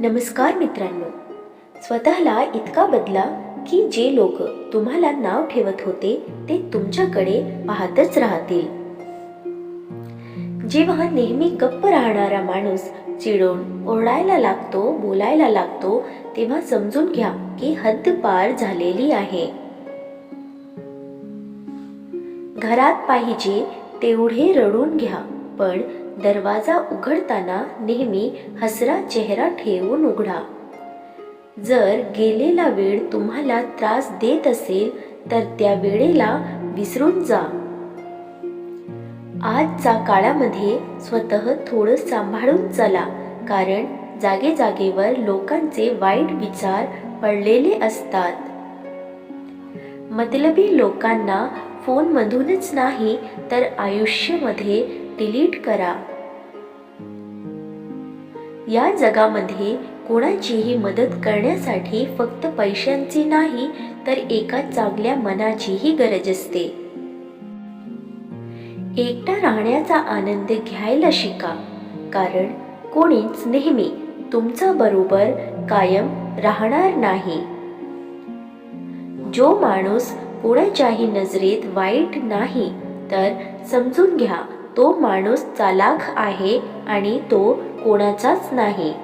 नमस्कार मित्रांनो. स्वतःला इतका बदला की जे लोक तुम्हाला नाव ठेवत होते ते तुमच्याकडे पाहतच राहतील. जेव्हा नेहमी गप्प राहणारा माणूस चिडून ओरडायला लागतो बोलायला लागतो तेव्हा समजून घ्या की हद्द पार झालेली आहे. घरात पाहिजे तेवढे रडून घ्या. पण दरवाजा उघडताना नेहमी हसरा चेहरा ठेवून उघडा. जर गेलेला वेळ तुम्हाला त्रास देत असेल तर त्या वेळेला विसरून जा. आजच्या काळामध्ये स्वतः थोडं सांभाळून चला कारण जागे जागेवर लोकांचे वाईट विचार पडलेले असतात. मतलबी लोकांना फोनमधूनच नाही तर आयुष्यामध्ये डिलीट करा. या जगामध्ये कोणाचीही मदत करण्यासाठी फक्त पैशांची नाही तर एका चांगल्या मनाचीही गरज असते. एकटा राहण्याचा आनंद घ्यायला शिका कारण कोणीच नेहमी तुमचा बरोबर कायम राहणार नाही. जो माणूस कोणाच्याही नजरेत वाईट नाही. तर समजून घ्या तो माणूस चालाख आहे आणि तो कोणाचाच नाही.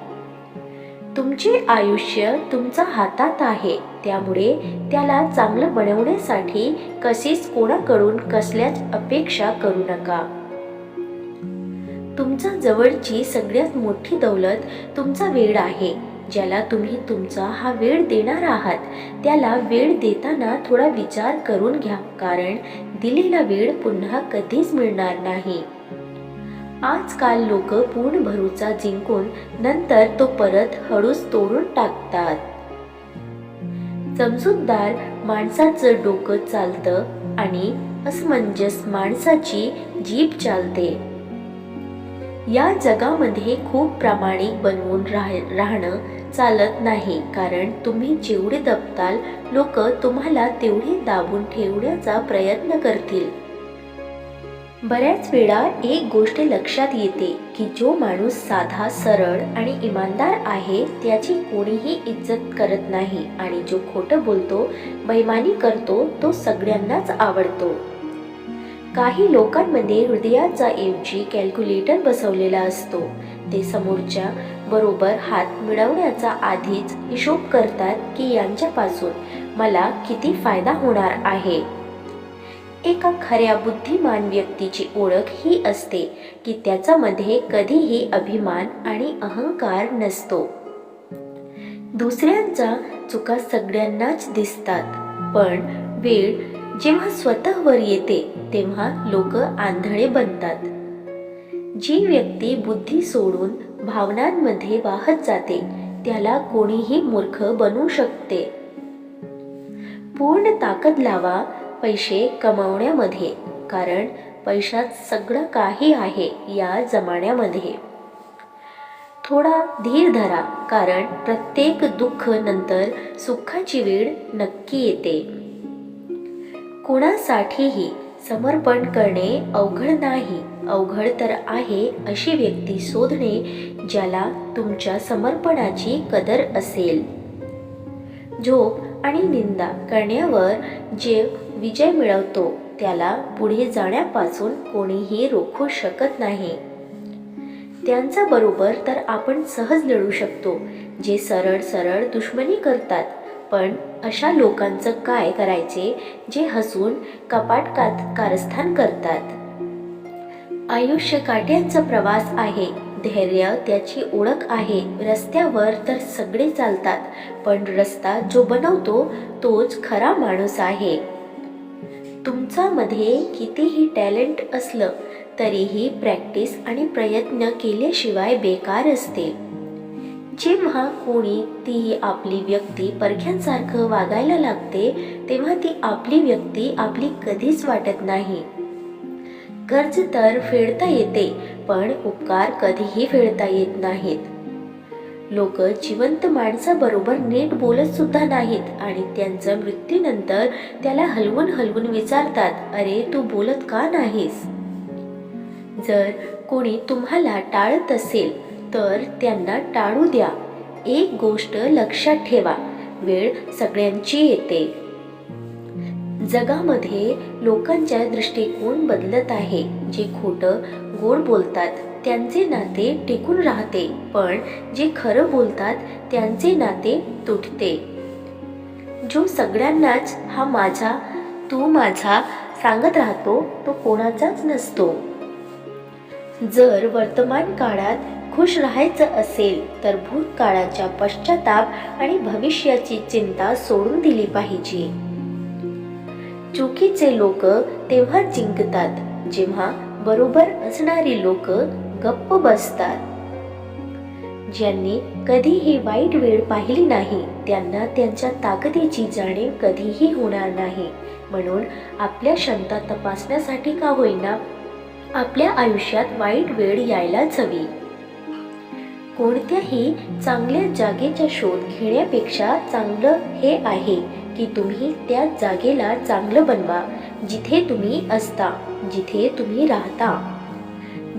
तुमचे आयुष्य तुमच्या हातात आहे. त्यामुळे त्याला चांगलं बनवण्यासाठी कशीच कोणाकडून कसल्याच अपेक्षा करू नका. तुमच्या जवळची सगळ्यात मोठी दौलत तुमचा वेळ आहे. ज्याला तुम्ही तुमचा हा वेळ देणार आहात त्याला वेळ देताना थोडा विचार करून घ्या कारण दिलेला वेळ पुन्हा कधीच मिळणार नाही. आजकाल लोक पूर्ण भरूचा जिंकून नंतर तो परत हळूच तोडून टाकतात. समजूतदार माणसाचं डोकं चालतं आणि असमंजस माणसाची जीभ चालते. या जगामध्ये खूप प्रामाणिक बनवून राह राहणं चालत नाही. कारण तुम्ही जेवढे दबताल लोक तुम्हाला तेवढे दाबून ठेवण्याचा प्रयत्न करतील. बऱ्याच वेळा एक गोष्ट लक्षात येते की जो माणूस साधा सरळ आणि इमानदार आहे त्याची कोणीही इज्जत करत नाही आणि जो खोटं बोलतो बैमानी करतो तो सगळ्यांनाच आवडतो. काही लोकांमध्ये हृदयाचा ऐवजी कॅल्क्युलेटर बसवलेला असतो. ते समोरच्या बरोबर हात मिळवण्याचा आधीच हिशोब करतात की यांच्यापासून मला किती फायदा होणार आहे. एका खऱ्या बुद्धिमान व्यक्तीची ओळख ही असते की त्याच्यामध्ये कधीही अभिमान आणि अहंकार नसतो. दुसऱ्यांच्या चुका सगळ्यांनाच दिसतात पण वेळ जेव्हा स्वतःवर येते तेव्हा लोक आंधळे बनतात. जी व्यक्ती बुद्धी सोडून भावनांमध्ये वाहत जाते त्याला कोणीही मूर्ख बनू शकते. पूर्ण ताकद लावा पैसे कमावण्यामध्ये कारण पैशात सगळं काही आहे या जमान्यामध्ये. थोडा धीर धरा कारण प्रत्येक दुःख नंतर सुखाची वेळ नक्की येते. कोणासाठीही समर्पण करणे अवघड नाही. अवघड तर आहे अशी व्यक्ती शोधणे ज्याला तुमच्या समर्पणाची कदर असेल. झोप आणि निंदा करण्यावर जे विजय मिळवतो त्याला पुढे जाण्यापासून कोणीही रोखू शकत नाही. त्यांचा बरोबर तर आपण सहज लढू शकतो जे सरळ सरळ दुश्मनी करतात. पण अशा लोकांचं काय करायचे जे हसून कपाट का कारस्थान करतात? आयुष्य काट्यांचा प्रवास आहे. धैर्य त्याची ओळख आहे. रस्त्यावर तर सगळे चालतात पण रस्ता जो बनवतो तोच खरा माणूस आहे. तुमच्यामध्ये कितीही टॅलेंट असलं तरीही प्रॅक्टिस आणि प्रयत्न केल्याशिवाय बेकार असते. जेव्हा कोणी ती आपली व्यक्ती परख्यांसारखं वागायला लागते तेव्हा ती आपली व्यक्ती आपली कधीच वाटत नाही. कर्ज तर फेडता येते पण उपकार कधीही फेडता येत नाहीत. लोक जिवंत माणसाबरोबर नीट बोलत सुद्धा नाहीत आणि त्यांचं मृत्यूनंतर त्याला हलवून हलवून विचारतात अरे तू बोलत का नाहीस? जर कोणी तुम्हाला टाळत असेल तर त्यांना टाळू द्या. एक गोष्ट लक्षात ठेवा. वेळ सगळ्यांची येते. जगामध्ये लोकांच्या दृष्टिकोन बदलत आहे. जे खोटं गोड बोलतात त्यांचे नाते टिकून राहते. पण जे खरं बोलतात त्यांचे नाते तुटते. जो सगळ्यांनाच हा माझा तू माझा सांगत राहतो तो कोणाचाच नसतो. जर वर्तमान काळात खुश राहायचं असेल तर भूतकाळाच्या पश्चाताप आणि भविष्याची चिंता सोडून दिली पाहिजे. चुकीचे लोक तेव्हा जिंकतात जेव्हा बरोबर असणारी लोक गप्प बसतात. ज्यांनी कधीही वाईट वेळ पाहिली नाही त्यांना त्यांच्या ताकदीची जाणीव कधीही होणार नाही. म्हणून आपल्या क्षमता तपासण्यासाठी का होईना आपल्या आयुष्यात वाईट वेळ यायलाच हवी. कोणत्याही चांगल्या जागेचा शोध घेण्यापेक्षा चांगलं हे आहे की तुम्ही त्या जागेला चांगलं बनवा जिथे तुम्ही असता जिथे तुम्ही राहता.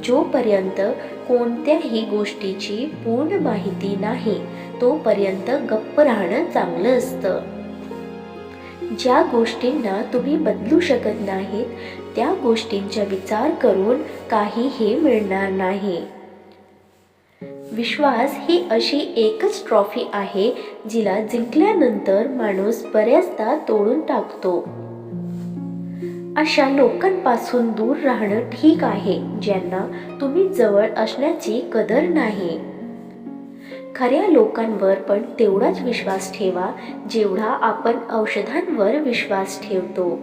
जोपर्यंत कोणत्याही गोष्टीची पूर्ण माहिती नाही तोपर्यंत गप्प राहणं चांगलं असतं. ज्या गोष्टींना तुम्ही बदलू शकत नाहीत त्या गोष्टींचा विचार करून काहीही मिळणार नाही. विश्वास ही अशी एकच ट्रॉफी आहे जिला जिंकल्यानंतर माणूस बऱ्याचदा तोडून टाकतो. अशा लोकांपासून दूर राहणं ठीक आहे ज्यांना तुम्ही जवळ असण्याची कदर नाही. खऱ्या लोकांवर पण तेवढाच विश्वास ठेवा जेवढा आपण औषधांवर विश्वास ठेवतो.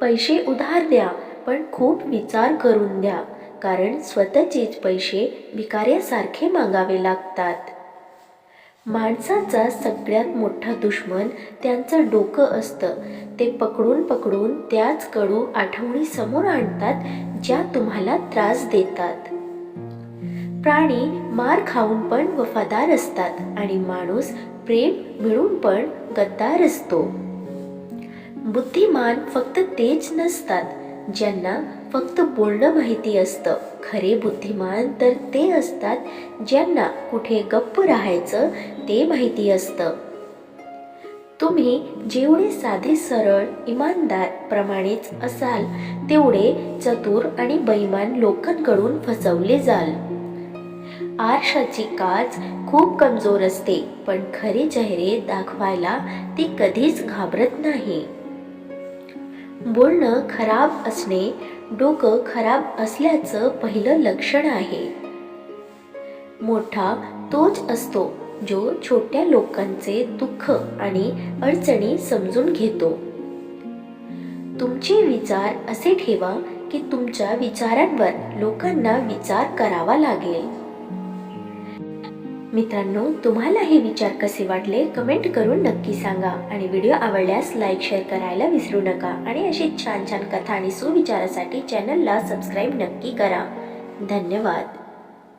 पैसे उधार द्या पण खूप विचार करून द्या. कारण स्वतःचेच पैसे भिकाऱ्यासारखे मागावे लागतात. माणसाचा सगळ्यात मोठा दुश्मन त्यांचं डोकं असतं. ते पकडून पकडून त्याच कडू आठवणी समोर आणतात ज्या तुम्हाला त्रास देतात. प्राणी मार खाऊन पण वफादार असतात आणि माणूस प्रेम मिळून पण गद्दार असतो. बुद्धिमान फक्त तेच नसतात. ज्यांना फक्त बोलणं माहिती असतं खरे बुद्धिमान तर ते असतात ज्यांना कुठे गप्प राहायचं ते माहिती असतं. तुम्ही जेवढे साधे सरळ इमानदार प्रमाणेच असाल तेवढे चतुर आणि बैमान लोकांकडून फसवले जाल. आरशाची काच खूप कमजोर असते पण खरे चेहरे दाखवायला ती कधीच घाबरत नाही. बोलणं खराब असणे डोकं खराब असल्याचं पहिलं लक्षण आहे. मोठा तोच असतो जो छोट्या लोकांचे दुःख आणि अडचणी समजून घेतो. तुमचे विचार असे ठेवा की तुमच्या विचारांवर लोकांना विचार करावा लागेल. मित्रांनो तुम्हाला हे विचार कसे वाटले? कमेंट करून नक्की सांगा. आणि व्हिडिओ आवडल्यास लाईक शेअर करायला विसरू नका. आणि अशी छान छान कथा आणि सुविचारासाठी चॅनलला सबस्क्राईब नक्की करा. धन्यवाद.